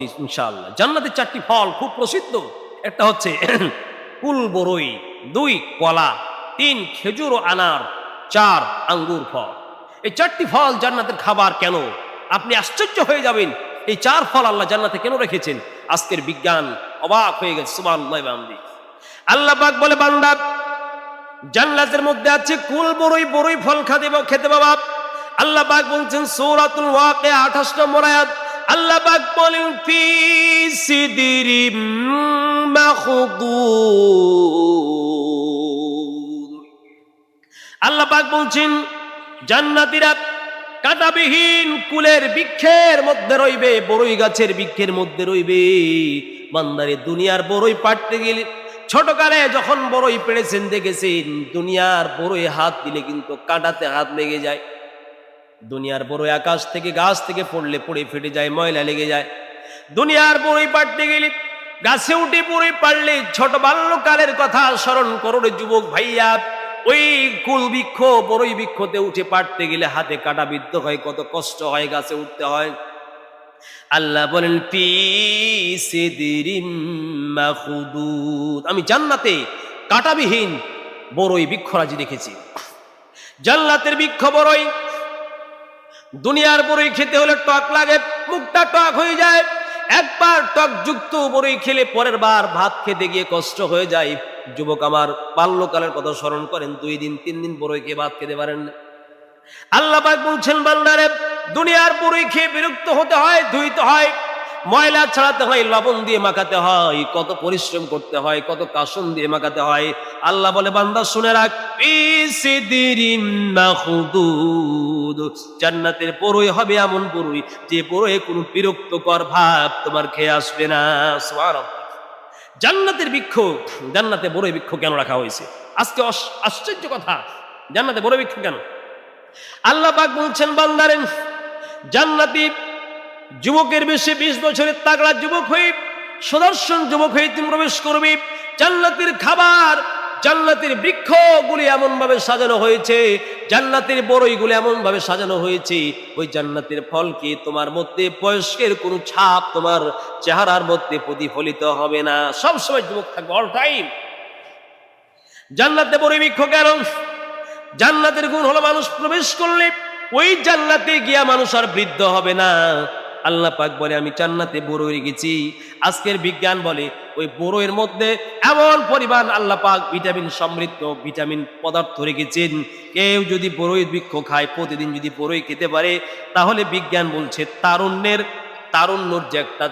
ইনশাআল্লাহ। জান্নাতের চারটি ফল খুব প্রসিদ্ধ। একটা হচ্ছে কুল বরই দুই কলা, তিন খেজুর ও আনার, চার আঙ্গুর ফল। এই চারটি ফল জান্নাতের খাবার কেন? আপনি আশ্চর্য হয়ে যাবেন, এই চার ফল আল্লাহ জান্নাতে কেন রেখেছেন? আজকের বিজ্ঞান অবাক হয়ে গেছে, সুবহানাল্লাহ আল্লাহ পাক বলে, বান্দা, জান্নাতের মধ্যে আছে কুল বড়ই বড়ই ফল খাতে খেতে বাবা। আল্লাহ পাক বলছেন, সূরাতুল ওয়াকিয়া 28 নম্বর আয়াত আল্লাহ পাক বলেন, ফি সিদরিম মাখদুদ আল্লাহ পাক বলছেন, জান্নাতীরা কাটাবিহীন কুলের বৃক্ষের মধ্যে রইবে বড়ই গাছের বৃক্ষের মধ্যে রইবে। বান্দারে, দুনিয়ার বড়ই পাড়তে গেলে, ছোটকালে যখন বড়ই পেড়েছেন, দেখেছেন, দুনিয়ার বড়ই হাত দিলে কিন্তু কাটাতে হাত লেগে যায়। দুনিয়ার বড়ই আকাশ থেকে গাছ থেকে পড়লে পড়ে ফেটে যায়, ময়লা লেগে যায়। দুনিয়ার বড়ই পাড়তে গেলে গাছে উঠে বড়ই পারলে ছোট বাল্যকালের কথা স্মরণ করো যুবক ভাইয়া। ওই কুল বৃক্ষ, বড়ই বৃক্ষতে উঠে পাড়তে গেলে হাতে কাটা বিদ্ধ হয়, কত কষ্ট হয় গাছে উঠতে হয়। আল্লাহ বলেন আমি জান্নাতে কাটাবিহীন বড়ই বৃক্ষরাজি দেখেছি। জান্নাতের বৃক্ষ বড়ই দুনিয়ার বড়ই খেতে হলে টক লাগে, মুখটা টক হয়ে যায়। একবার টক যুক্ত বড়ই খেলে পরের বার ভাত খেতে গিয়ে কষ্ট হয়ে যায়। যুবক আমার বাল্যকালের কথা স্মরণ করেন, দুই দিন, তিন দিন বড়ই খেয়ে ভাত খেতে পারেন আল্লাহ বলছেন, বান্দারে, দুনিয়ার বড়ই খেয়ে বিরক্ত হতে হয়, ধুইতে হয়। ময়লা ছাড়াতে হয়, লবণ দিয়ে মাখাতে হয়, কত পরিশ্রম করতে হয়, কত কাসন দিয়ে মাখাতে হয়। আল্লাহ বলে, বান্দা, শুনে রাখ। জান্নাতের বড়ই হবে এমন বড়ই যে বড়ই কোনো বিরক্তকর ভাব তোমার খেয়ে আসবে না। জান্নাতের বৃক্ষ জান্নাতে বড়ই বৃক্ষ কেন রাখা হয়েছে? আজকে আশ্চর্য কথা। জান্নাতে বড় বৃক্ষ কেন? আল্লাহ পাক বলছেন বান্দারেন জান্নাতি যুবকের বেশি বিশ বছরের তাগড়া যুবক হয়ে, সুদর্শন যুবক হয়ে তুমি প্রবেশ করবি। জান্নাতের খাবার, জান্নাতের বৃক্ষগুলি এমন ভাবে সাজানো হয়েছে, জান্নাতের বড়ইগুলি এমন ভাবে সাজানো হয়েছে। ওই জান্নাতের ফলকে তোমার মধ্যে বয়স্কের কোনো ছাপ, তোমার চেহারার মধ্যে প্রতিফলিত হবে না? সবসময় যুবক থাকবে অল টাইম জান্নাতে বড়ই বৃক্ষ কেন? জান্নাতের গুণ হলো মানুষ প্রবেশ করলে, ওই জান্নাতে গিয়া মানুষ আর বৃদ্ধ হবে না। আল্লাহ পাক বলে, আমি জান্নাতে হয়ে গেছি। আজকের বিজ্ঞান বলে, ওই বড়ইয়ের মধ্যে এমন পরিমাণ আল্লাহ পাক ভিটামিন সমৃদ্ধ ভিটামিন পদার্থ রেখেছেন। কেউ যদি বড়ই বৃক্ষ খায়, প্রতিদিন যদি বড়ই খেতে পারে, তাহলে বিজ্ঞান বলছে, তারুণ্যের, তারুণ্যর যে একটা